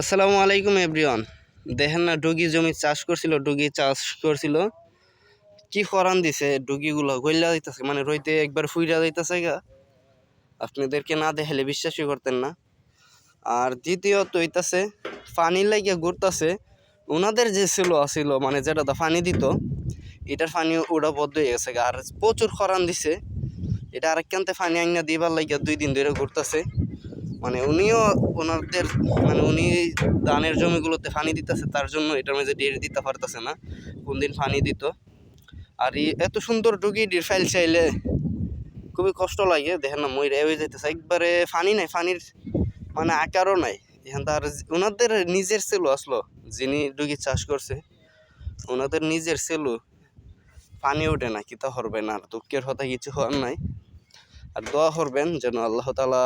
আসসালামু আলাইকুম, এভরিওয়ান। দেখেন না, ডুগি জমি চাষ করছিল, ডুগি চাষ করছিল। কি খরান দিছে ডুগিগুলো? গইলা দিতেছে মানে রইতে একবার ফুইরা দিতেছে গা। আপনাদেরকে না দেখালে বিশ্বাসই করতেন না। আর দ্বিতীয়ত হইতাছে, পানি লাগিয়ে ঘুরতাছে। ওনাদের যে ছিল, আছিল মানে যেটা পানি দিত, এটার পানি ওটা বদ্ধ হয়ে গেছে। আর প্রচুর খরান দিছে। এটা আরেকখানতে পানি আইনা দিবার লাগিয়া দুই দিন ধরে ঘুরতাছে। মানে উনিও ওনাদের মানে উনি ধানের জমিগুলোতে পানি দিতেছে, তার জন্য এটার মধ্যে ডের দিতে পারতেছে না। কোন দিন পানি দিত। আর এত সুন্দর ডুগি ডির ফাইল চাইলে খুবই কষ্ট লাগে, দেখেন না মই হয়ে যেতেছে একবারে পানি নাই পানির মানে আকারও নাই। এখান তার ওনাদের নিজের সেলু আসলো, যিনি ডুগি চাষ করছে, ওনাদের নিজের সেলু। পানি ওঠে না, কিতা হরবে না আর, দুঃখের কথা কিছু হওয়ার নাই। আর দোয়া করবেন যেন আল্লাহ তালা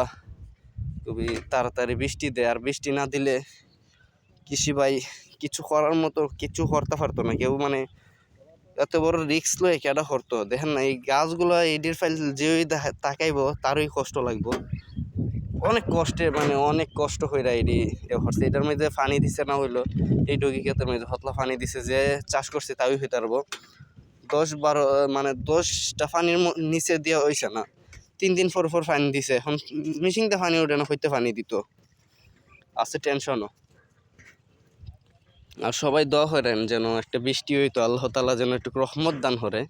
খুবই তাড়াতাড়ি বৃষ্টি দেয়। আর বৃষ্টি না দিলে কৃষি ভাই কিছু করার মতো কিছু করতে পারতো না। কেউ মানে এত বড় রিক্স লয়ে কেডা করতো? দেখেন না, এই গাছগুলো এডির ফাইল যে তাকাইব, তারই কষ্ট লাগবো। অনেক কষ্টে মানে অনেক কষ্ট হইরা এডি করছে এটার মধ্যে পানি দিছে না হইল, এই ডগি ক্ষেতের মধ্যে হতলা পানি দিছে যে চাষ করছে তাই হইতে পারব। দশ বারো মানে দশটা পানির নিচে দেওয়া হয়েছে না। তিন দিন পর পর পানি দিছে। এখন মিশিংতে পানি ওঠে না হইতে পানি দিত। আছে টেনশনও আর সবাই দোয়া করেন যেন একটা বৃষ্টি হইতো, আল্লাহ তালা যেন একটু রহমত দান করে।